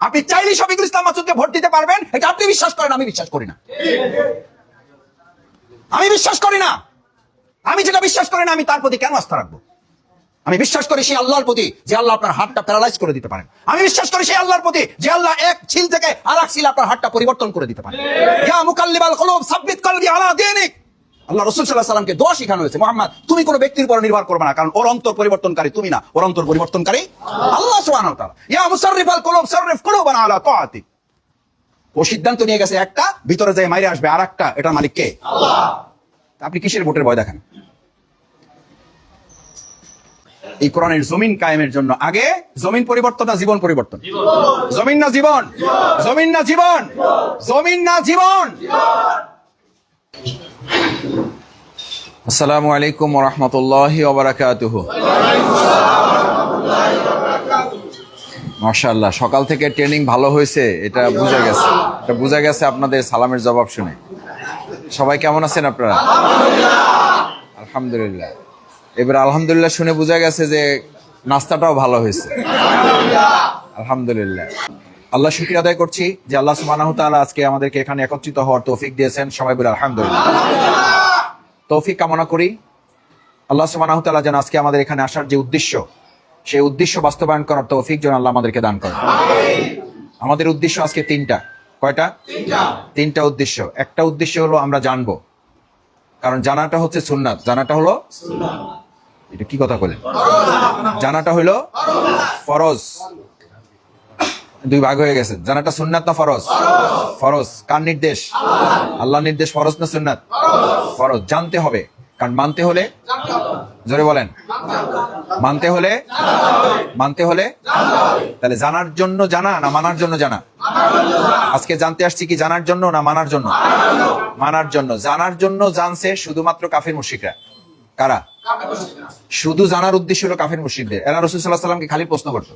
আপনি চাইলে শফিকুল ইসলাম মাসুদকে ভোট দিতে পারবেন, এটা আপনি বিশ্বাস করেন, আমি বিশ্বাস করি না। আমি বিশ্বাস করি না। আমি যেটা বিশ্বাস করি না, আমি তার প্রতি কেন আস্থা রাখব? আমি বিশ্বাস করি সেই আল্লাহর প্রতি যে আল্লাহ আপনার হাতটা প্যারালাইজ করে দিতে পারেন। আমি বিশ্বাস করি সেই আল্লাহর প্রতি যে আল্লাহ এক ছিল থেকে আর এক ছিল আপনার হাতটা পরিবর্তন করে দিতে পারেন। ইয়া মুকাল্লিবাল কুলুব, সাব্বিত কলবি আলা দীনিক। আল্লাহ রাসূল আলাইহি সাল্লামকে দোয়া শেখানো হয়েছে, মুহাম্মদ, তুমি কোনো ব্যক্তির উপর নির্ভর করবে না, কারণ ওর অন্তর পরিবর্তনকারী তুমি না, ওর অন্তর পরিবর্তনকারী আল্লাহ ইয়া আলা ও সিদ্ধান্ত নিয়ে গেছে, একটা, ভিতরে যায় মাইরে আসবে আর একটা এটার মালিক কে? আপনি কিসের ভোটের ভয় দেখেন? এই কোরআনের জমিন কায়েমের জন্য আগে, জমিন পরিবর্তন না জীবন পরিবর্তন? জমিন না জীবন? জমিন না জীবন? জমিন না জীবন? আসসালামু আলাইকুম রহমতুল্লাহ মাশাআল্লাহ, সকাল থেকে ট্রেনিং ভালো হয়েছে, এটা বোঝা গেছে। এটা বোঝা গেছে আপনাদের সালামের জবাব শুনে। সবাই কেমন আছেন আপনারা? আলহামদুলিল্লাহ। এবার আলহামদুলিল্লাহ শুনে বোঝা গেছে যে নাস্তাটাও ভালো হয়েছে। আলহামদুলিল্লাহ। আল্লাহ শুক্রিয়া আদায় করছি যে আল্লাহ সুবহানাহু আজকে আমাদেরকে এখানে একত্রিত হওয়ার তৌফিক দিয়েছেন। সবাই বলে আলহামদুলিল্লাহ। তৌফিক কামনা করি। আল্লাহ তাআলা যেন আজকে আমাদের এখানে আসার যে উদ্দেশ্য সেই উদ্দেশ্য বাস্তবায়ন করার তৌফিক যেন আল্লাহ আমাদেরকে দান করেন। আমাদের উদ্দেশ্য আজকে তিনটা। কয়টা? তিনটা। উদ্দেশ্য। একটা উদ্দেশ্য হলো আমরা জানব। কারণ জানাটা হচ্ছে সুন্নাত। জানাটা হলো এটা কি কথা বলেন জানাটা হলো ফরজ। দুই ভাগ হয়ে গেছে। জানাটা সুন্নাত না ফরজ? ফরজ। কার নির্দেশ? আল্লাহ নির্দেশ ফরজ না সুন্নাত? ফরজ। জানতে হবে। কারণ মানতে হলে জোরে বলেন। মানতে হলে মানতে হলে তাহলে জানার জন্য জানা না মানার জন্য জানা? আজকে জানতে আসছি কি জানার জন্য না মানার জন্য? মানার জন্য। জানার জন্য জানছে শুধুমাত্র কাফের মুশিকরা কারা? শুধু জানার উদ্দেশ্য হলো কাফির মুশিকদের এরা রসুল সাল্লাহ সাল্লামকে খালি প্রশ্ন করতো।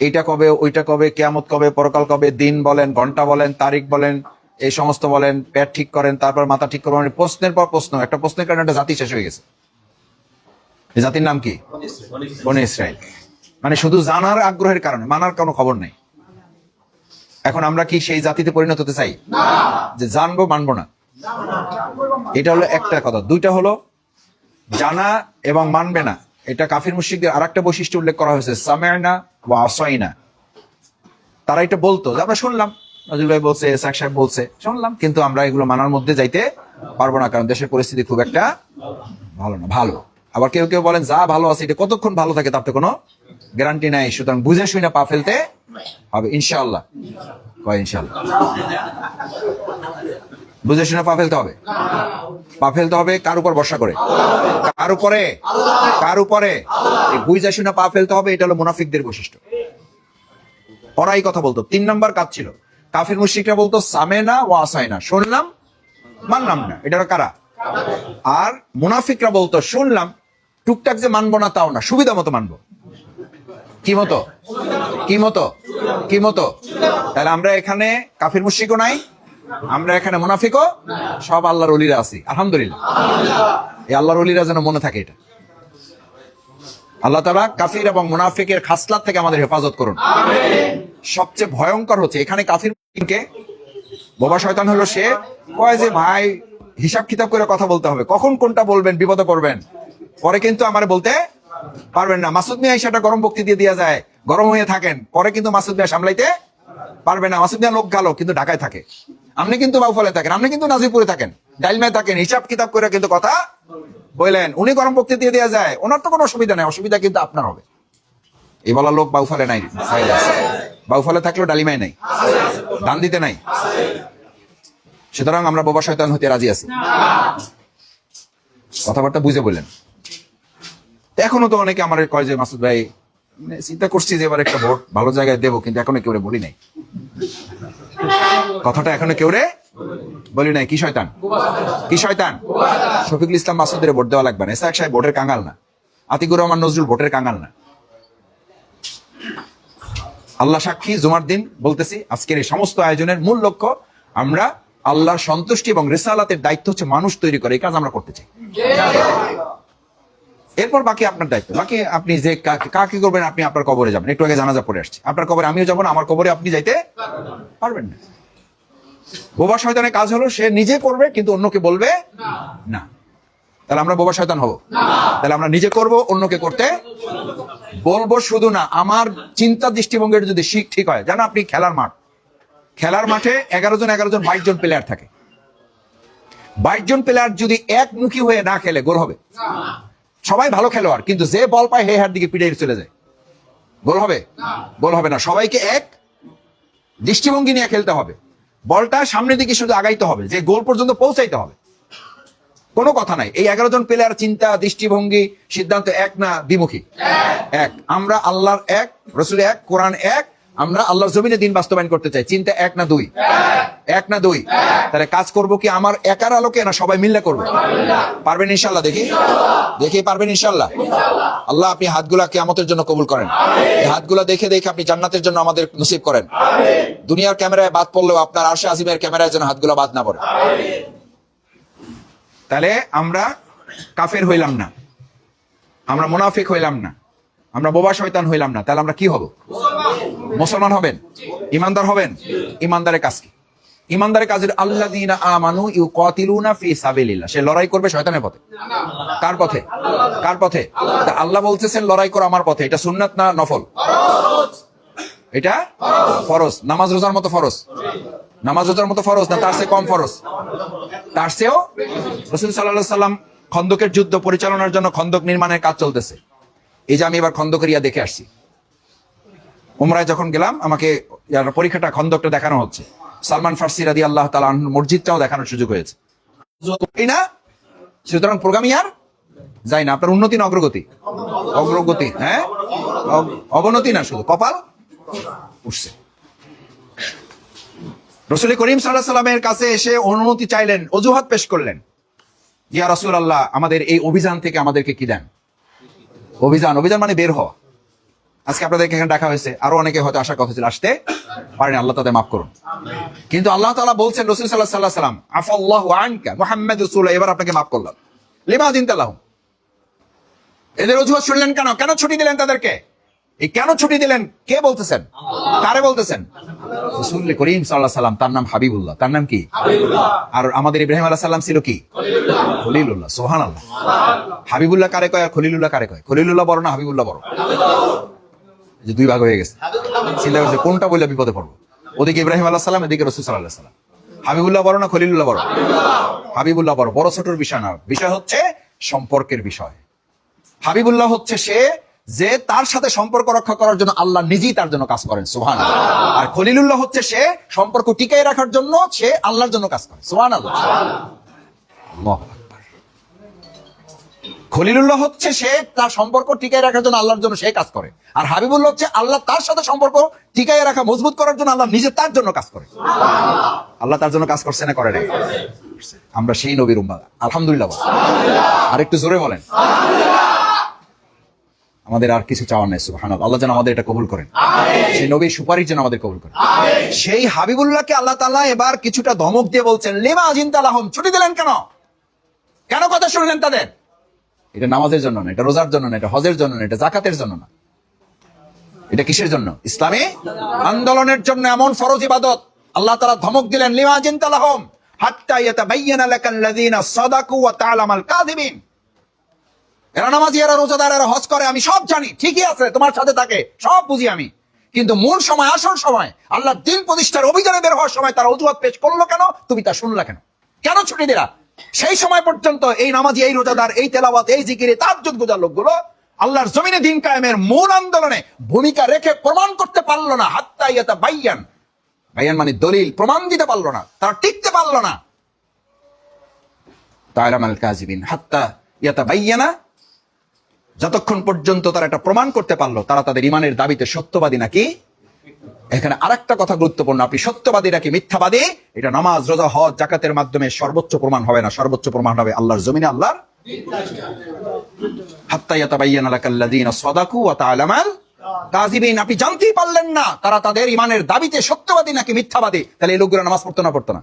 এইটা কবে ওইটা কবে কেয়ামত কবে পরকাল কবে দিন বলেন ঘণ্টা বলেন তারিখ বলেন এই সমস্ত বলেন পেট ঠিক করেন তারপর মাথা ঠিক করেন মানে প্রশ্নের পর প্রশ্ন একটা প্রশ্নের কারণে একটা জাতি শেষ হয়ে গেছে। জাতির নাম কি? বনে ইসরায়েল মানে শুধু জানার আগ্রহের কারণে মানার কোনো খবর নেই। এখন আমরা কি সেই জাতিতে পরিণত হতে চাই? যে জানব মানবো না। এটা হলো একটা কথা। দুইটা হলো জানা এবং মানবে না। এটা কাফির মুশিকদের আর একটা বৈশিষ্ট্য উল্লেখ করা হয়েছে সামেনা বা আসয়না তারা এটা বলতো, যে আমরা শুনলাম, নজরুল ভাই বলছে এসাক সাহেব বলছে, শুনলাম, কিন্তু আমরা এগুলো মানার মধ্যে যাইতে পারব না, কারণ দেশের পরিস্থিতি খুব একটা ভালো না, ভালো। আবার কেউ কেউ বলেন, যা ভালো আছে, এটা কতক্ষণ ভালো থাকে তার তো কোনো গ্যারান্টি নাই, সুতরাং বুঝে শুনে পা ফেলতে হবে, ইনশাআল্লাহ। কয় ইনশাআল্লাহ? বুঝে শুনে পা ফেলতে হবে। পা ফেলতে হবে কার উপর ভরসা করে? কার উপরে? কার উপরে? বুঝে শুনে পা ফেলতে হবে, এটা হলো মুনাফিকদের বৈশিষ্ট্য। ওরাই কথা বলতো। তিন নম্বর কাজ ছিল। কাফির মুশরিকরা বলতো, সামেনা ও আসাইনা। শুনলাম, মানলাম না। এটা কারা? আর মুনাফিকরা বলতো, শুনলাম, টুকটাক যে মানবো না, তাও না। সুবিধা মতো মানবো। কি মতো? কি মতো? কি মতো? তাহলে আমরা এখানে কাফির মুশরিকও নাই আমরা এখানে মুনাফিকও? সব আল্লাহর অলিরা আছি। আলহামদুলিল্লাহ। এই আল্লাহর অলিরা যেন মনে থাকে এটা। আল্লাহ তালা কাফির এবং মুনাফিকের খাসলাত থেকে আমাদের হেফাজত করুন। সবচেয়ে ভয়ঙ্কর হচ্ছে, এখানে কাফির কে বোবা শয়তান হলো সে কয় যে, ভাই, হিসাব কিতাব করে কথা বলতে হবে। কখন কোনটা বলবেন, বিপদে পড়বেন? পরে কিন্তু আমার বলতে পারবেন না। মাসুদ মিয়া সেটা গরম বক্তি দিয়ে দেওয়া যায়, গরম হয়ে থাকেন। পরে কিন্তু মাসুদ মিয়া সামলাইতে পারবে না। মাসুদ মিয়া লোক গালো, কিন্তু ঢাকায় থাকে। আপনি কিন্তু বাউফলে থাকেন, আপনি কিন্তু নাজিপুরে থাকেন। ডাইলমায় থাকেন, হিসাব কিতাব করে কিন্তু কথা বললেন উনি গরম পক্ষে দিয়ে দেওয়া যায়। ওনার তো কোনো অসুবিধা নেই, অসুবিধা কিন্তু আপনার হবে। এই বলা লোক বাউফলে নাই বাউফলে থাকলেও ডালিমায় নাই, দান দিতে নাই। সুতরাং আমরা বোবা শয়তান হতে রাজি আছি। কথাবার্তা বুঝে বললেন। এখনও তো অনেকে আমার কয় যে, মাসুদ ভাই মানে চিন্তা করছি যে এবার একটা ভোট ভালো জায়গায় দেবো, কিন্তু এখনও একেবারে বলি নাই। কথাটা এখনও কেউ রে? বলি নাই, কি শয়তান? কি শয়তান? শফিকুল ইসলাম মাসুদের ভোট দেওয়া লাগবে না। এসা সাহেব ভোটের কাঙ্গাল না। আতিকুর রহমান নজরুল ভোটের কাঙ্গাল না। আল্লাহ সাক্ষী, জুমার দিন বলতেছি, আজকের এই সমস্ত আয়োজনের মূল লক্ষ্য আমরা আল্লাহর সন্তুষ্টি এবং রেসালাতের দায়িত্ব হচ্ছে মানুষ তৈরি করে। এই কাজ আমরা করতে চাই। এরপর বাকি আপনার দায়িত্ব। বাকি আপনি যে কাকে- করবেন আপনি আপনার কবরে যাবেন। একটু আগে জানাজা পড়ে আসছে। আপনার কবরে আমিও যাব না আমার কবরে আপনি যাইতে পারবেন না। বোবা শয়তানের কাজ হলো সে নিজে করবে কিন্তু অন্যকে বলবে না। তাহলে আমরা বোবা শয়তান হব? তাহলে আমরা নিজে করব অন্যকে করতে বলব শুধু না। আমার চিন্তা দৃষ্টিভঙ্গির যদি শিখ ঠিক হয় জানো আপনি খেলার মাঠ। খেলার মাঠে এগারো জন এগারো জন বাইশ জন প্লেয়ার থাকে। বাইশ জন প্লেয়ার যদি একমুখী হয়ে না খেলে গোল হবে। সবাই ভালো খেলোয়াড় কিন্তু যে বল পায় হে হার দিকে পিড়ে চলে যায়। গোল হবে? গোল হবে না। সবাইকে এক দৃষ্টিভঙ্গি নিয়ে খেলতে হবে। বলটা সামনের দিকে শুধু আগাইতে হবে যে গোল পর্যন্ত পৌঁছাইতে হবে। কোনো কথা নাই। এই এগারো জন প্লেয়ার চিন্তা দৃষ্টিভঙ্গি সিদ্ধান্ত এক না দ্বিমুখী? এক। আমরা আল্লাহর এক রসুল এক কোরআন এক আমরা আল্লাহর জমিনে দিন বাস্তবায়ন করতে চাই। চিন্তা এক না দুই? এক না দুই? তাহলে কাজ করব কি আমার একার আলোকে না সবাই মিললে করব? পারবেন ইনশাল্লাহ দেখি? দেখি পারবেন ইনশাল্লাহ আল্লাহ আপনি হাতগুলা কেমতের জন্য কবুল করেন। হাতগুলা দেখে দেখে আপনি জান্নাতের জন্য আমাদের নসিব করেন। দুনিয়ার ক্যামেরায় বাদ পড়লেও আপনার আরশে আজিমের ক্যামেরায় যেন হাতগুলা বাদ না পড়ে। তাহলে আমরা কাফের হইলাম না। আমরা মুনাফিক হইলাম না। আমরা বোবা শয়তান হইলাম না। তাহলে আমরা কি হব? মুসলমান হবেন? ইমানদার হবেন? ইমানদারের কাজ কি? ইমানদারের কাজের আল্লাহ আমানু ইউ কতিলুনা ফি সাবিলিল্লাহ। সে লড়াই করবে শয়তানের পথে। কার পথে? কার পথে? আল্লাহ বলতেছেন, লড়াই করো আমার পথে। এটা সুন্নাত না নফল? এটা ফরজ। নামাজ রোজার মতো ফরজ? নামাজ রোজার মতো ফরজ না তার চেয়ে কম ফরজ? তার চেয়েও রসুল সাল্লাহ সাল্লাম খন্দকের যুদ্ধ পরিচালনার জন্য খন্দক নির্মাণের কাজ চলতেছে। এই যে আমি এবার খন্দকের ইয়া দেখে আসছি। উমরায় যখন গেলাম, আমাকে পরীক্ষাটা খন্দকটা দেখানো হচ্ছে। সালমান ফার্সি রাদি আল্লাহ তালা মসজিদটাও দেখানোর সুযোগ হয়েছে। না? সুতরাং প্রোগ্রাম ইয়ার? যাই না, আপনার উন্নতি না অগ্রগতি? অগ্রগতি হ্যাঁ? অবনতি না শুধু, কপাল উঠছে। রসুল করিম সাল্লাহ সাল্লামের কাছে এসে অনুমতি চাইলেন, অজুহাত পেশ করলেন। ইয়া রসুল আল্লাহ আমাদের এই অভিযান থেকে আমাদেরকে কি দেন? অভিযান অভিযান মানে বের হওয়া। আজকে আপনাদেরকে এখানে ডাকা হয়েছে। আরও অনেকে হয়তো আসার কথা ছিল। আসতে পারেন আল্লাহ তাদের মাফ করুন। কিন্তু আল্লাহ তাআলা বলছেন রসুল সাল্লাহ সাল্লাহ সাল্লাম আফাল্লাহ আনকা মোহাম্মদ রসুল এবার আপনাকে মাফ করলাম। লিমা দিন তালাহ এদের অজুহাত শুনলেন কেন? কেন ছুটি দিলেন তাদেরকে? এই কেন ছুটি দিলেন? কে বলতেছেন? কারে বলতেছেন? রসুল করিম সাল্লাহ সাল্লাম তার নাম হাবিবুল্লাহ। তার নাম কি? আর আমাদের ইব্রাহিম আলাহ সাল্লাম ছিল কি? খলিলুল্লাহ। সোহান আল্লাহ হাবিবুল্লাহ কারে কয় আর খলিলুল্লাহ কারে কয়? খলিলুল্লাহ বড় না হাবিবুল্লাহ বড়। যে দুই ভাগ হয়ে গেছে। চিন্তা করছে, কোনটা বললে বিপদে পড়ব? ওদিকে ইব্রাহিম আল্লাহ সাল্লাম এদিকে রসুল সাল্লাহ সাল্লাম হাবিবুল্লাহ বড় না খলিলুল্লাহ বড় হাবিবুল্লাহ বড় বড় ছোটর বিষয় না। বিষয় হচ্ছে সম্পর্কের বিষয়। হাবিবুল্লাহ হচ্ছে সে যে তার সাথে সম্পর্ক রক্ষা করার জন্য আল্লাহ নিজেই তার জন্য কাজ করেন সুহান আর খলিলুল্লাহ হচ্ছে সে সম্পর্ক টিকাই রাখার জন্য সে আল্লাহর জন্য কাজ করে সুহান আল্লাহ। খলিলুল্লাহ হচ্ছে সে তার সম্পর্ক টিকাই রাখার জন্য আল্লাহর জন্য সে কাজ করে। আর হাবিবুল্লাহ হচ্ছে আল্লাহ তার সাথে সম্পর্ক টিকাই রাখা মজবুত করার জন্য আল্লাহ নিজে তার জন্য কাজ করে। আল্লাহ তার জন্য কাজ করছে না করে নাই? আমরা সেই নবীর উম্মা আলহামদুলিল্লাহ আর একটু জোরে বলেন। আমাদের আর কিছু চাওয়ার নাই সুবহান আল্লাহ যেন আমাদের এটা কবুল করেন। সেই নবীর সুপারিশ যেন আমাদের কবুল করেন। সেই হাবিবুল্লাহকে আল্লাহ তাআলা এবার কিছুটা ধমক দিয়ে বলছেন লেমা আজিনতালাহম ছুটি দিলেন কেন? কেন কথা শুনলেন তাদের? এটা নামাজের জন্য না, এটা রোজার জন্য না, এটা হজের জন্য না, এটা জাকাতের জন্য না। এটা কিসের জন্য? ইসলামী আন্দোলনের জন্য এমন ফরজ ইবাদত। আল্লাহ তাআলা ধমক দিলেন, লিমা আজিনতালাহম হাত্তা ইয়াতাবায়্যানা লাকাল্লাযীনা সাদাকু ওয়া তা'লামাল কাযিবিন। এরা নামাজি, এরা রোজাদার, এরা হজ করে, আমি সব জানি, ঠিকই আছে, তোমার সাথে থাকে, সব বুঝি আমি। কিন্তু মূল সময়, আসল সময়, আল্লাহ দিন প্রতিষ্ঠার অভিযানে বের হওয়ার সময় তারা অজুহাত পেশ করল কেন? তুমি তা শুনলা কেন? কেন ছুটি দিলা? সেই সময় পর্যন্ত এই নামাজি, এই রোজাদার, এই তেলাওয়াত, এই জিকিরে তার যোগ্যতার লোকগুলো আল্লাহর জমিনে দিন কায়েমের মূল আন্দোলনে ভূমিকা রেখে প্রমাণ করতে পারল না। হাত্তা ইয়াতা বাইয়ান। বাইয়ান মানে দলিল, প্রমাণ দিতে পারল না। তারা টিকতে পারল না। তাইরামাল কাজিবিন। হাত্তা ইয়াতা বাইয়ানা। যতক্ষণ পর্যন্ত তারা এটা প্রমাণ করতে পারল, তারা তাদের ইমানের দাবিতে সত্যবাদী নাকি এখানে আরেকটা কথা গুরুত্বপূর্ণ। আপনি সত্যবাদী নাকি মিথ্যাবাদী? এটা নামাজ, রোজা, হজ, জাকাতের মাধ্যমে সর্বোচ্চ প্রমাণ হবে না। সর্বোচ্চ প্রমাণ হবে আল্লাহর জমিনে, আল্লাহর আপনি জানতেই পারলেন না, তারা তাদের ইমানের দাবিতে সত্যবাদী নাকি মিথ্যাবাদী? তাহলে এই লোকগুলো নামাজ পড়তো না পড়তো না।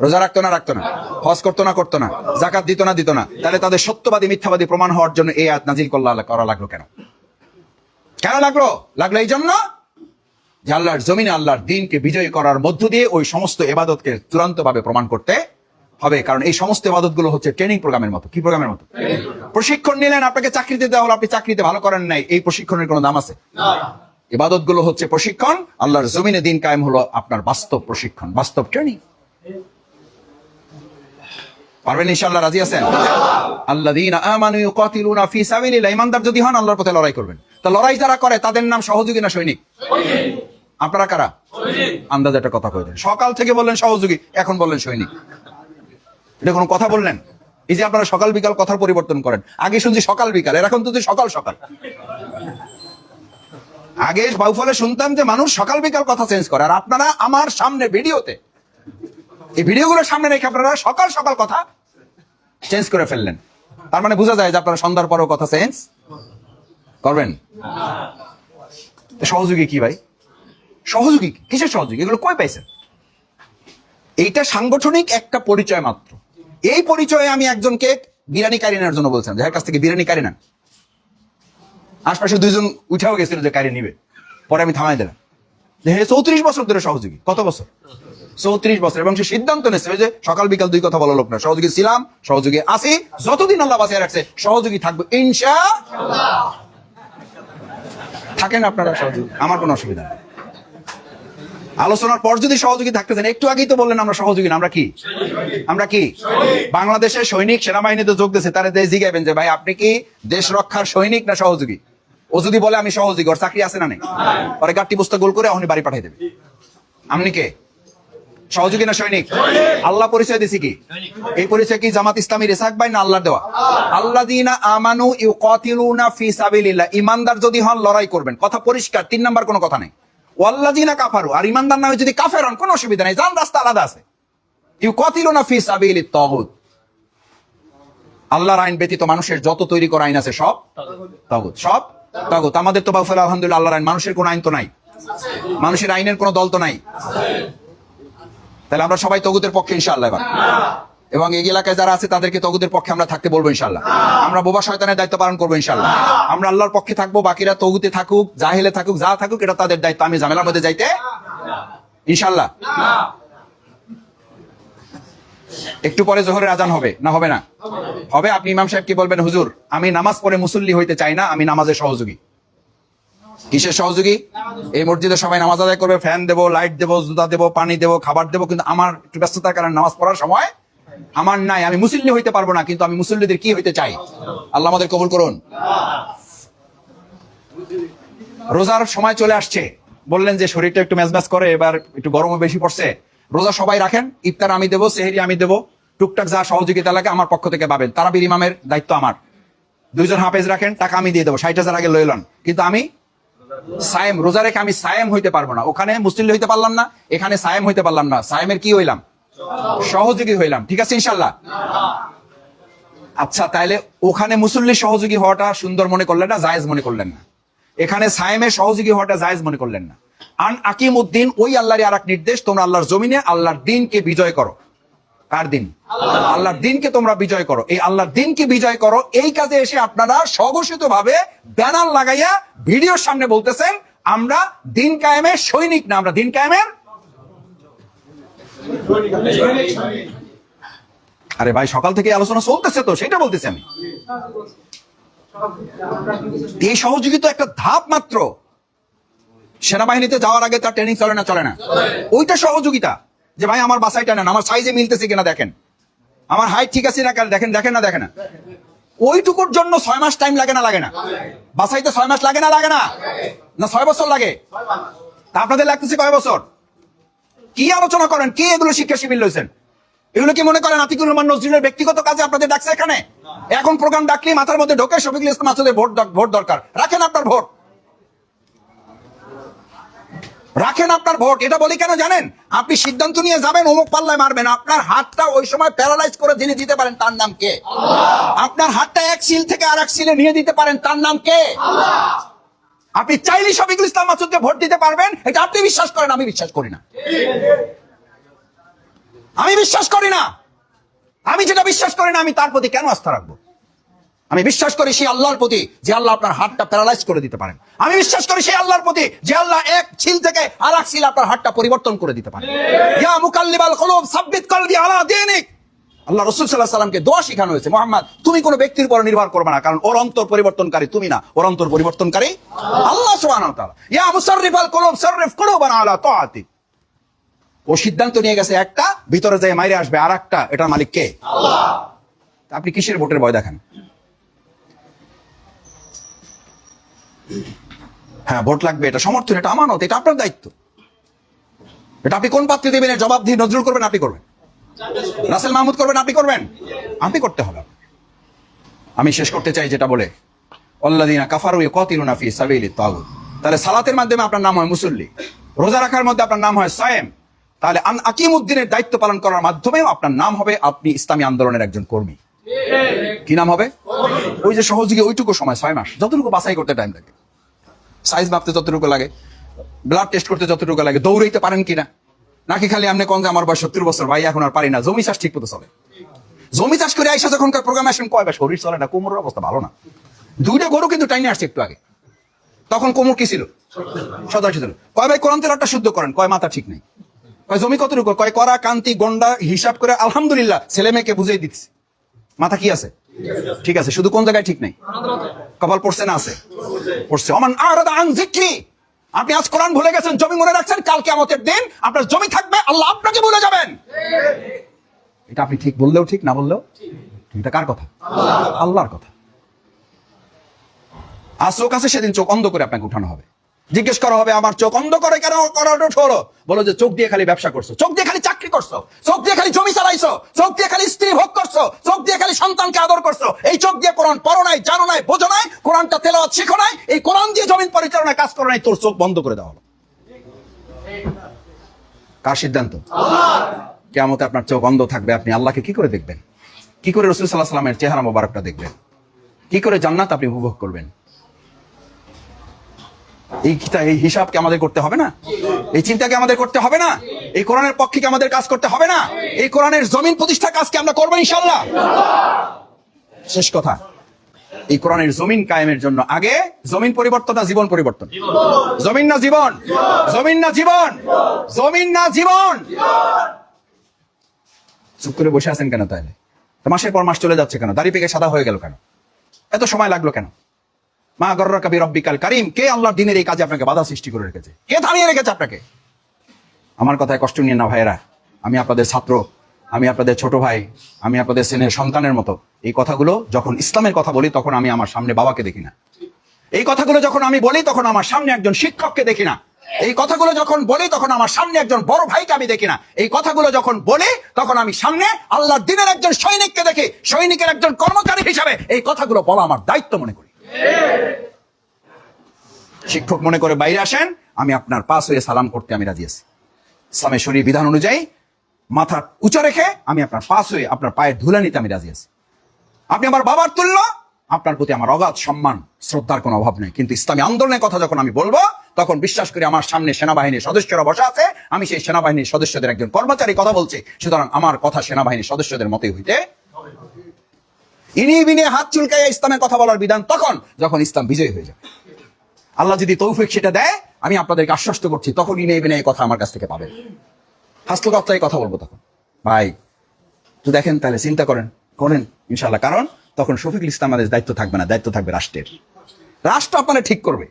রোজা রাখতো না রাখতো না। হজ করতো না করতো না। জাকাত দিত না দিত না। তাহলে তাদের সত্যবাদী, মিথ্যাবাদী প্রমাণ হওয়ার জন্য এই আয়াত নাজিল করা লাগল কেন? কেন লাগল? লাগল এই জন্য যে আল্লাহর জমিনে আল্লাহর দিনকে বিজয়ী করার মধ্য দিয়ে ওই সমস্ত এবাদতকে চূড়ান্ত ভাবে প্রমাণ করতে হবে। কারণ এই সমস্ত এবাদতগুলো হচ্ছে ট্রেনিং প্রোগ্রামের মতো। কি প্রোগ্রামের মতো? প্রশিক্ষণ নিলেন আপনাকে চাকরিতে দেওয়া হলো আপনি চাকরিতে ভালো করেন নাই এই প্রশিক্ষণের কোনো দাম আছে? ইবাদতগুলো হচ্ছে প্রশিক্ষণ আল্লাহর জমিনে দিন কায়েম হলো আপনার বাস্তব প্রশিক্ষণ বাস্তব ট্রেনিং পারবেন ইনশাআল্লাহ রাজি আছেন? আল্লাযীনা আমানু ইউকাতিলুনা ফি সাবিলিল্লাহ ইমানদার যদি হন আল্লাহর পথে লড়াই করবেন। তো লড়াই যারা করে তাদের নাম সহযোগী না সৈনিক? আপনারা কারা? আন্দাজ একটা কথা কইলেন। সকাল থেকে বললেন সহযোগী, এখন বললেন সৈনিক। এটা কোনো কথা বললেন? এই যে আপনারা সকাল বিকাল কথার পরিবর্তন করেন। আগে শুনছি সকাল বিকাল এর এখন তো সকাল সকাল। আগে বাউফলে শুনতাম যে মানুষ সকাল বিকাল কথা চেঞ্জ করে। আর আপনারা আমার সামনে ভিডিওতে, এই ভিডিওগুলোর সামনে রেখে আপনারা সকাল সকাল কথা চেঞ্জ করে ফেললেন। তার মানে বোঝা যায় যে আপনারা সন্ধ্যার পরেও কথা চেঞ্জ করবেন। সহযোগী কি ভাই? সহযোগী? কিসের সহযোগী? এগুলো কই পাইছেন? এইটা সাংগঠনিক একটা পরিচয় মাত্র। এই পরিচয়ে আমি একজনকে বিরিয়ানি কারি নেওয়ার জন্য বলছিলাম। যার কাছ থেকে বিরিয়ানি কারি নেন। আশপাশে দুইজন উঠাও গেছিল যে কারি নিবে। পরে আমি থামাই দিলাম। যে হে চৌত্রিশ বছর ধরে সহযোগী। কত বছর? চৌত্রিশ বছর। এবং সে সিদ্ধান্ত নিয়েছে যে সকাল বিকাল দুই কথা বলা লোক না। সহযোগী ছিলাম, সহযোগী আছি। যতদিন আল্লাহ বাঁচিয়ে রাখছে, সহযোগী থাকব ইনশা থাকেন আপনারা সহযোগী। আমার কোনো অসুবিধা নেই। আলোচনার পর যদি সহযোগী থাকতে চান, একটু আগেই তো বললেন আমরা সহযোগী আমরা কি? আমরা কি? বাংলাদেশের সৈনিক সেনাবাহিনীতে যোগ দিয়েছে, তারা দেশ জিগাইবেন যে, ভাই, আপনি কি দেশ রক্ষার সৈনিক না সহযোগী? ও যদি বলে, আমি সহযোগী, ওর চাকরি আছে না নেই? পরে গাঠটি বস্তা গোল করে এখনই বাড়ি পাঠিয়ে দেবে। আপনি কে? সহযোগী না সৈনিক? আল্লাহ পরিচয় দিছি কি? এই পরিচয় কি জামাত ইসলামী রেসাক ভাই না আল্লাহ দেওয়া? আল্লাহ দিনা আমানু ইউ কতিলুনা ফি সাবিলিল্লাহ। ইমানদার যদি হন, লড়াই করবেন। কথা পরিষ্কার, তিন নাম্বার কোনো কথা নেই। কাফারু, আর ইমানদার যদি কাফের হন, কোনো অসুবিধা নেই। যান রাস্তা আলাদা আছে। ইউ কতিলুনা ফি আল্লাহর আইন ব্যতীত মানুষের যত তৈরি করা আইন আছে, সব তাগুত। সব তাগুত। আমাদের তো বাফুল আলহামদুলিল্লাহ, আল্লাহর আইন। মানুষের কোনো আইন তো নাই। মানুষের আইনের কোনো দল তো নাই। তাহলে আমরা সবাই তগুদের পক্ষে ইনশাল্লাহ এবার। এবং এই এলাকায় যারা আছে, তাদেরকে তগুদের পক্ষে আমরা থাকতে বলব ইনশাল্লাহ আমরা বোবা শয়তানের দায়িত্ব পালন করব ইনশাল্লাহ আমরা আল্লাহর পক্ষে থাকব, বাকিরা তগুতে থাকুক, জাহেলে থাকুক, যা থাকুক, এটা তাদের দায়িত্ব। আমি ঝামেলার মধ্যে যাইতে ইনশাল্লাহ একটু পরে জোহরের আজান হবে, না হবে না? হবে, আপনি ইমাম সাহেব কি বলবেন? হুজুর, আমি নামাজ পড়ে মুসল্লি হইতে চাই না, আমি নামাজের সহযোগী। কিসের সহযোগী? এই মসজিদে সবাই নামাজ আদায় করবে ফ্যান দেবো লাইট দেবো, জুতা দেবো, পানি দেবো, খাবার দেবো, কিন্তু আমার একটু ব্যস্ততার কারণে নামাজ পড়ার সময় আমার নাই। আমি মুসল্লি হইতে পারব না, কিন্তু আমি মুসল্লিদের কি হইতে চাই? আল্লাহ আমাদের কবুল করুন। রোজার সময় চলে আসছে। বললেন যে শরীরটা একটু মেজমেজ করে, এবার একটু গরমও বেশি পড়ছে। রোজা সবাই রাখেন, ইফতার আমি দেবো, সেহেরি আমি দেবো। টুকটাক যা সহযোগিতা লাগে আমার পক্ষ থেকে পাবেন। তারাবির ইমামের দায়িত্ব আমার। দুইজন হাফেজ রাখেন, টাকা আমি দিয়ে দেবো, ষাট হাজার আগে লইলাম কিন্তু আমি সায়েম, রোজা রেখে আমি সায়েম হইতে পারব না। ওখানে মুসলিম হইতে পারলাম না, এখানে সায়েম হইতে পারলাম না। সায়েমের কি হইলাম? সহযোগী হইলাম। ঠিক আছে ইনশাল্লাহ আচ্ছা তাইলে ওখানে মুসল্লি সহযোগী হওয়াটা সুন্দর মনে করলেন না, জায়েজ মনে করলেন না? এখানে সায়েমের সহযোগী হওয়াটা জায়েজ মনে করলেন না? আন আকিম উদ্দিন ওই আল্লাহর আর এক নির্দেশ, তোমরা আল্লাহর জমিনে আল্লাহর দিনকে বিজয় করো। কার দিন? আল্লাহর দিনকে তোমরা বিজয় করো। এই আল্লাহর দিনকে বিজয় করো, এই কাজে এসে আপনারা স্বঘোষিত ভাবে ব্যানার লাগাইয়া ভিডিওর সামনে বলতেছেন, আমরা দিন কায়েমের সৈনিক না, আমরা দিন কায়েমের আরে ভাই, সকাল থেকে আলোচনা চলতেছে তো, সেটা বলতেছি আমি। এই সহযোগিতা একটা ধাপ মাত্র। সেনাবাহিনীতে যাওয়ার আগে তার ট্রেনিং চলে না চলে না। ওইটা সহযোগিতা। যে ভাই, আমার বাসাইটা নেন আমার সাইজে মিলতেছে কিনা দেখেন। আমার হাইট ঠিক আছে না দেখেন দেখেন না দেখেন না। ওইটুকুর জন্য ছয় মাস টাইম লাগে না লাগে না? বাসাইতে ছয় মাস লাগে না লাগে না? না ছয় বছর লাগে? তা আপনাদের লাগতেছে কয় বছর? কি আলোচনা করেন? কে এগুলো শিক্ষা শিবির লইছেন? এগুলো কি মনে করেন আতিকুর রহমান নজরুলের ব্যক্তিগত কাজে আপনাদের ডাকছে এখানে? এখন প্রোগ্রাম ডাকলে মাথার মধ্যে ঢোকে, শফিকুল ইসলাম আসলে ভোট ভোট দরকার। রাখেন আপনার ভোট। রাখেন আপনার ভোট, এটা বলি কেন জানেন? আপনি সিদ্ধান্ত নিয়ে যাবেন, অমুক পাল্লায় মারবেন। আপনার হাতটা ওই সময় প্যারালাইজ করে যিনি দিতে পারেন, তার নাম কে? আপনার হাতটা এক সিল থেকে আর এক সিলে নিয়ে দিতে পারেন, তার নাম কে? আপনি চাইলে শফিকুল ইসলাম মাসুদকে ভোট দিতে পারবেন, এটা আপনি বিশ্বাস করেন, আমি বিশ্বাস করি না। আমি বিশ্বাস করি না। আমি যেটা বিশ্বাস করি না, আমি তার প্রতি কেন আস্থা রাখব? আমি বিশ্বাস করি সেই আল্লাহর প্রতি যে আল্লাহ আপনার হাতটা প্যারালাইজ করে দিতে পারেন। আমি বিশ্বাস করি সেই আল্লাহর প্রতি যে আল্লাহ এক ছিল থেকে আর এক ছিল আপনার হাতটা পরিবর্তন করে দিতে পারেন। ইয়া মুকাল্লিবাল কলব সাব্বিত কলবি আলা দীনিক। আল্লাহ রসুল সাল্লাহ সাল্লামকে দোয়া শেখানো হয়েছে মোহাম্মদ তুমি কোনো ব্যক্তির উপর নির্ভর করবে না কারণ ওর অন্তর পরিবর্তনকারী তুমি না ওর অন্তর পরিবর্তনকারী আল্লাহ কলব সাররিফ আলা তাআতি ও সিদ্ধান্ত নিয়ে গেছে একটা ভিতরে যায় মাইরে আসবে আর একটা এটার মালিক কে? তা আপনি কিসের ভোটের ভয় দেখেন? হ্যাঁ ভোট লাগবে এটা সমর্থন এটা আমানত এটা আপনার দায়িত্ব। এটা আপনি কোন পাত্রে দেবেন জবাব দিয়ে নজরুল করবেন আপনি করবেন। রাসেল মাহমুদ করবেন আপনি করবেন। আপনি করতে হবে। আমি শেষ করতে চাই যেটা বলে অল্লাদিনা কাফারু কতিলুনা ফি সাবিলি তাগুত তাহলে সালাতের মাধ্যমে আপনার নাম হয় মুসল্লি। রোজা রাখার মধ্যে আপনার নাম হয় সায়েম। তাহলে আন আকিমুদ্দিনের দায়িত্ব পালন করার মাধ্যমেও আপনার নাম হবে আপনি ইসলামী আন্দোলনের একজন কর্মী। কি নাম হবে? ওই যে সহযোগী ওইটুকু সময় ছয় মাস। যতটুকু বাছাই করতে টাইম লাগে। সাইজ মাপতে যতটুকু লাগে ব্লাড টেস্ট করতে যতটুকু লাগে, দৌড়াইতে পারেন কিনা? নাকি খালি আপনি কোন যে আমার বয়স সত্তর বছর, ভাই এখন আর পারি না, জমি চাষ ঠিক মতো চলে। জমি চাষ করে আইসা যখন প্রোগ্রাম আসেন, কয় বা শরীর চলে না, কোমরের অবস্থা ভালো না। দুইটা গরু কিন্তু টাইনে আসছে একটু আগে। তখন কোমর কি ছিল? সদা ছিল। কয় ভাই কোরআন তেলাটা শুদ্ধ করেন, কয় মাথা ঠিক নেই। কয় জমি কতটুকু? কয় করা, কান্তি, গন্ডা, হিসাব করে আলহামদুলিল্লাহ ছেলে মেয়েকে বুঝিয়ে দিচ্ছে। মাথা কি আছে? ঠিক আছে, শুধু কোন জায়গায় ঠিক নেই? কপাল পড়ছে না আছে? পড়ছে। অমান আরাদা আন আপনি আজ কোরআন ভুলে গেছেন, জমি মনে রাখছেন, কালকে আমাদের দিন আপনার জমি থাকবে, আল্লাহ আপনাকে ভুলে যাবেন। এটা আপনি ঠিক বললেও ঠিক, না বললেও এটা কার কথা? আল্লাহর কথা। আর চোখ আছে, সেদিন চোখ অন্ধ করে আপনাকে উঠানো হবে। জিজ্ঞেস করা হবে, আমার চোখ অন্ধ করে কেন ঠোলো বলো যে, চোখ দিয়ে খালি ব্যবসা করছ, চোখ দিয়ে খালি চাকরি করছ, চোখ দিয়ে খালি জমি চালাইছো, চোখ দিয়ে খালি স্ত্রী ভোগ করছ, চোখ দিয়ে খালি সন্তানকে আদর করছ। এই চোখ দিয়ে কোরআন পড়ো নাই, জানো নাই, বোঝো নাই, কোরআনটা তেলাওয়াত শিখো নাই, এই কোরআন দিয়ে জমিন পরিচালনায় কাজ করো নাই, তোর চোখ বন্ধ করে দেওয়া হলো। কার সিদ্ধান্ত? কেমন আপনার চোখ অন্ধ থাকবে, আপনি আল্লাহকে কি করে দেখবেন? কি করে রসুল সাল্লাহ সাল্লামের চেহারা মোবারকটা দেখবেন? কি করে জান্নাত আপনি উপভোগ করবেন? এই হিসাবকে আমাদের করতে হবে না? এই চিন্তাকে আমাদের করতে হবে না? এই কোরআনের পক্ষে আমাদের কাজ করতে হবে না? এই কোরআনের জমিন প্রতিষ্ঠা কাজকে আমরা করব ইনশাল্লাহ শেষ কথা। এই কোরআনের জমিন কায়েমের জন্য আগে জমিন পরিবর্তন না জীবন পরিবর্তন। জমিন না জীবন? জমিন না জীবন? জমিন না জীবন? চুপ করে বসে আছেন কেন তাহলে? মাসের পর মাস চলে যাচ্ছে কেন? দাড়ি পেকে সাদা হয়ে গেল কেন? এত সময় লাগল কেন? কে আল্লাহর দিনের এই কাজে আপনাকে বাধা সৃষ্টি করে রেখেছে? কে থামিয়ে রেখেছে আপনাকে? আমার কথায় কষ্ট নিয়ে না আমি আপনাদের ছাত্র, আমি আপনাদের ছোট ভাই, আমি আপনাদের সেনের সন্তানের মতো। এই কথাগুলো যখন ইসলামের কথা বলি, তখন আমি আমার সামনে বাবাকে দেখি না। এই কথাগুলো যখন আমি বলি, তখন আমার সামনে একজন শিক্ষককে দেখি না। এই কথাগুলো যখন বলি, তখন আমার সামনে একজন বড় ভাইকে আমি দেখি না। এই কথাগুলো যখন বলি, তখন আমি সামনে আল্লাহ দিনের একজন সৈনিককে দেখি। সৈনিকের একজন কর্মচারী হিসাবে এই কথাগুলো বলা আমার দায়িত্ব মনে করি। শিক্ষক মনে করে বাইরে আসেন, আমি আপনার পাশ হয়ে সালাম করতে আমি রাজি আছি। ইসলামের শরীর বিধান অনুযায়ী মাথা উঁচা রেখে আমি আপনার পাশ হয়ে আপনার পায়ের ধুলা নিতে আমি রাজি আছি। আপনি আমার বাবার তুল্য, আপনার প্রতি আমার অগাধ সম্মান, শ্রদ্ধার কোনো অভাব নেই। কিন্তু ইসলামী আন্দোলনের কথা যখন আমি বলব, তখন বিশ্বাস করি আমার সামনে সেনাবাহিনীর সদস্যরা বসা আছে, আমি সেই সেনাবাহিনীর সদস্যদের একজন কর্মচারী কথা বলছি। সুতরাং আমার কথা সেনাবাহিনীর সদস্যদের মতোই হইতে ইনি বিনে হাত চুলকাইয়া ইসলামের কথা বলার বিধান তখন, যখন ইসলাম বিজয় হয়ে যাবে। আল্লাহ যদি তৌফিক সেটা দেয়, আমি আপনাদেরকে আশ্বস্ত করছি, তখন ইনে বিনে এই কথা আমার কাছ থেকে পাবেন। হাস্তকর্তায় কথা বলব তখন। ভাই, তো দেখেন তাহলে চিন্তা করেন করেন ইনশাল্লাহ কারণ তখন শফিকুল ইসলাম আমাদের দায়িত্ব থাকবে না, দায়িত্ব থাকবে রাষ্ট্রের। রাষ্ট্র আপনারা ঠিক করবে।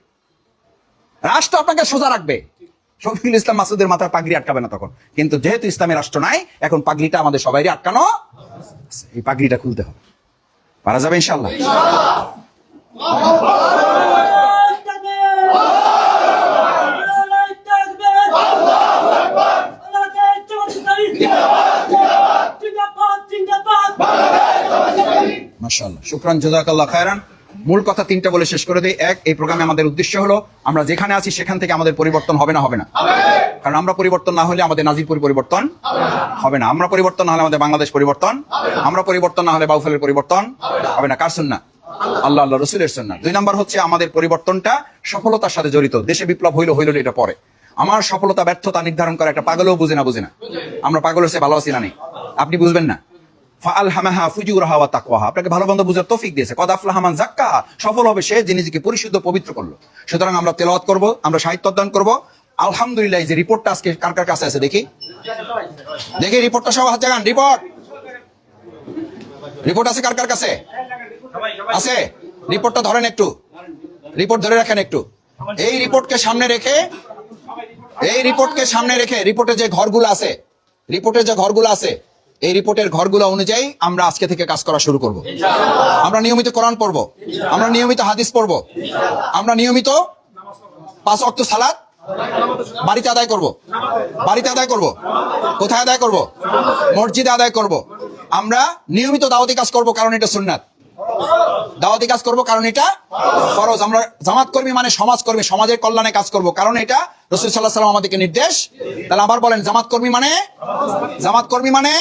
রাষ্ট্র আপনাকে সোজা রাখবে। শফিকুল ইসলাম মাসুদের মাথার পাগড়ি আটকাবে না তখন। কিন্তু যেহেতু ইসলামের রাষ্ট্র নাই, এখন পাগড়িটা আমাদের সবাইরই আটকানো এই পাগড়িটা খুলতে হবে। পারা যাবে ইনশাল্লাহ মাশাআল্লাহ শুক্রান জাজাকাল্লাহ খায়রান। মূল কথা তিনটা বলে শেষ করে দিই। এক এই প্রোগ্রামে আমাদের উদ্দেশ্য হলো আমরা যেখানে আছি সেখান থেকে আমাদের পরিবর্তন হবে না হবে না। কারণ আমরা পরিবর্তন না হলে আমাদের নাজিরপুর পরিবর্তন হবে না। আমরা পরিবর্তন না হলে আমাদের বাংলাদেশ পরিবর্তন আমরা পরিবর্তন না হলে বাউফলের পরিবর্তন হবে না। কার সুন্না আল্লাহ আল্লাহ রসুলের সুন্না দুই নম্বর হচ্ছে আমাদের পরিবর্তনটা সফলতার সাথে জড়িত। দেশে বিপ্লব হইল হইল এটা পরে। আমার সফলতা ব্যর্থতা নির্ধারণ করা একটা পাগলও বুঝে না বুঝে না। আমরা পাগলের চেয়ে ভালো আছি না নেই আপনি বুঝবেন না। ফাআলহামাহা ফুজুরাহা ওয়া তাকওয়াহা। আপনাকে ভালো মন্দ বুঝার তৌফিক দিয়েছে। কদ আফলাহা সফল হবে সে যে নিজেকে পরিশুদ্ধ পবিত্র করল। সুতরাং আমরা তেলাওয়াত করব আমরা সাহিত্য অধ্যয়ন করব। আলহামদুলিল্লাহ যে রিপোর্টটা আজকে কার কার কাছে আছে দেখি। দেখি রিপোর্টটা সব হাত জাগান রিপোর্ট রিপোর্ট আছে কার কার কাছে? আছে? রিপোর্টটা ধরেন একটু। রিপোর্ট ধরে রাখেন একটু। এই রিপোর্টকে সামনে রেখে, এই রিপোর্টকে সামনে রেখে রিপোর্টে যে ঘরগুলো আছে রিপোর্টের যে ঘরগুলো আছে, এই রিপোর্টের ঘরগুলো অনুযায়ী আমরা আজকে থেকে কাজ করা শুরু করব। আমরা নিয়মিত কোরআন পড়ব, আমরা নিয়মিত হাদিস পড়ব, আমরা নিয়মিত পাঁচ অক্ট সালাদ বাড়িতে আদায় করব। বাড়িতে আদায় করব। কোথায় আদায় করব? মসজিদে আদায় করব। আমরা নিয়মিত দাওয়াতি কাজ করব কারণ এটা সুন্নাত। দাওয়াতি কাজ করব কারণ এটা ফরজ। আমরা জামাত কর্মী মানে সমাজ কর্মী, সমাজের কল্যাণে কাজ করব। কারণ এটা রসুল সাল্লাহ সাল্লাম আমাদেরকে নির্দেশ। তাহলে আবার বলেন, জামাত কর্মী মানে? জামাত কর্মী মানে?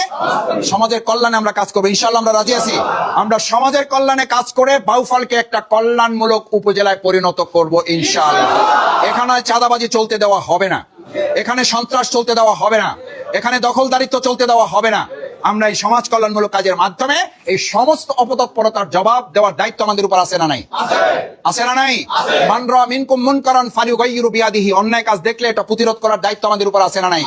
সমাজের কল্যাণে আমরা কাজ করব। ইনশাল্লাহ আমরা রাজি আছি। আমরা সমাজের কল্যাণে কাজ করে বাউফালকে একটা কল্যাণমূলক উপজেলায় পরিণত করব ইনশাআল্লাহ। এখানে চাঁদাবাজি চলতে দেওয়া হবে না। এখানে সন্ত্রাস চলতে দেওয়া হবে না। এখানে দখলদারিত্ব চলতে দেওয়া হবে না। আমরা এই সমাজ কল্যাণমূলক কাজের মাধ্যমে এই সমস্ত অপতৎপরতার জবাব দেওয়ার দায়িত্ব আমাদের উপর আছে না নাই? আছে। না নাই? মানরা মিনকুম মুনকারান ফালিউগাইয়িরু বিয়াদিহি অন্যায় কাজ দেখলে এটা প্রতিরোধ করার দায়িত্ব আমাদের উপর আছে না নাই?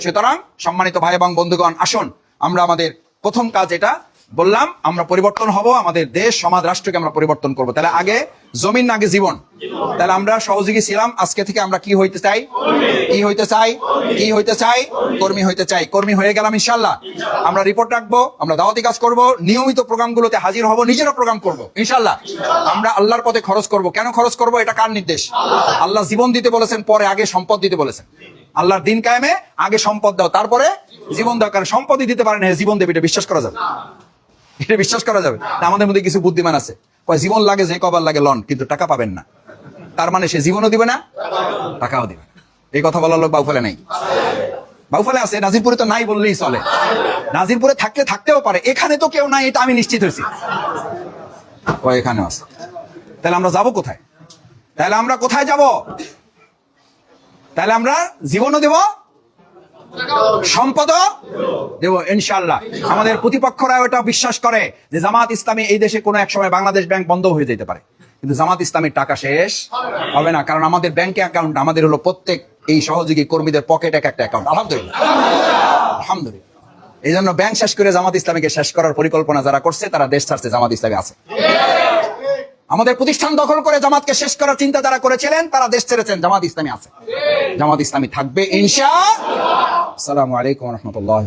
সুতরাং সম্মানিত ভাই এবং বন্ধুগণ আসুন আমরা আমাদের প্রথম কাজ এটা বললাম আমরা পরিবর্তন হব আমাদের দেশ সমাজ রাষ্ট্রকে আমরা পরিবর্তন করব। তাহলে আগে জমিন না আগে জীবন। তাহলে আমরা সহযোগী ছিলাম, আজকে থেকে আমরা কি হইতে চাই? কি হইতে চাই? কি হইতে চাই? কর্মী হইতে চাই। কর্মী হয়ে গেলাম ইনশাল্লাহ আমরা রিপোর্ট রাখব, আমরা দাওয়াতি কাজ করব, নিয়মিত প্রোগ্রামগুলোতে হাজির হব নিজেরও প্রোগ্রাম করব ইনশাল্লাহ আমরা আল্লাহর পথে খরচ করব। কেন খরচ করব? এটা কার নির্দেশ? আল্লাহ জীবন দিতে বলেছেন, পরে আগে সম্পদ দিতে বলেছেন। আল্লাহর দিন কায়েমে আগে সম্পদ দাও, তারপরে জীবন দাও, কারণ সম্পদই দিতে পারেন হ্যাঁ জীবন দেবে, এটা বিশ্বাস করা যাবে। এটা বিশ্বাস করা যাবে। আমাদের মধ্যে কিছু বুদ্ধিমান আছে। কয়, জীবন লাগে, যে কবার লাগে লন, কিন্তু টাকা পাবেন না। তার মানে সে জীবনও দিবে না, টাকাও দিবে এই কথা বলার লোক বাউফলে নেই। বাউফলে আছে, নাজিরপুরে তো নাই বললেই চলে। নাজিরপুরে থাকলে থাকতেও পারে, এখানে তো কেউ নাই, এটা আমি নিশ্চিত হয়েছি। ও এখানে আছে। তাহলে আমরা যাব কোথায়? তাহলে আমরা কোথায় যাব? তাহলে আমরা জীবনও দেব দেব ইনশাল্লাহ আমাদের বিশ্বাস করে যে জামাত ইসলামী এই দেশে কোনো এক সময় বাংলাদেশ ব্যাংক বন্ধ হয়ে যেতে পারে। কিন্তু জামাত ইসলামীর টাকা শেষ হবে না, কারণ আমাদের ব্যাংকে অ্যাকাউন্ট আমাদের হলো প্রত্যেক এই সহযোগী কর্মীদের পকেট এক একটা অ্যাকাউন্ট আলহামদুলিল্লাহ। আলহামদুলিল্লাহ। এই জন্য ব্যাংক শেষ করে জামাত ইসলামীকে শেষ করার পরিকল্পনা যারা করছে, তারা দেশ ছাড়ছে জামাত ইসলামী আছে। আমাদের প্রতিষ্ঠান দখল করে জামাতকে শেষ করার চিন্তা যারা করেছিলেন, তারা দেশ ছেড়েছেন। জামাত ইসলামী আছে। জামাত ইসলামী থাকবে, ইনশা আসসালামু আলাইকুম রহমতুল্লাহ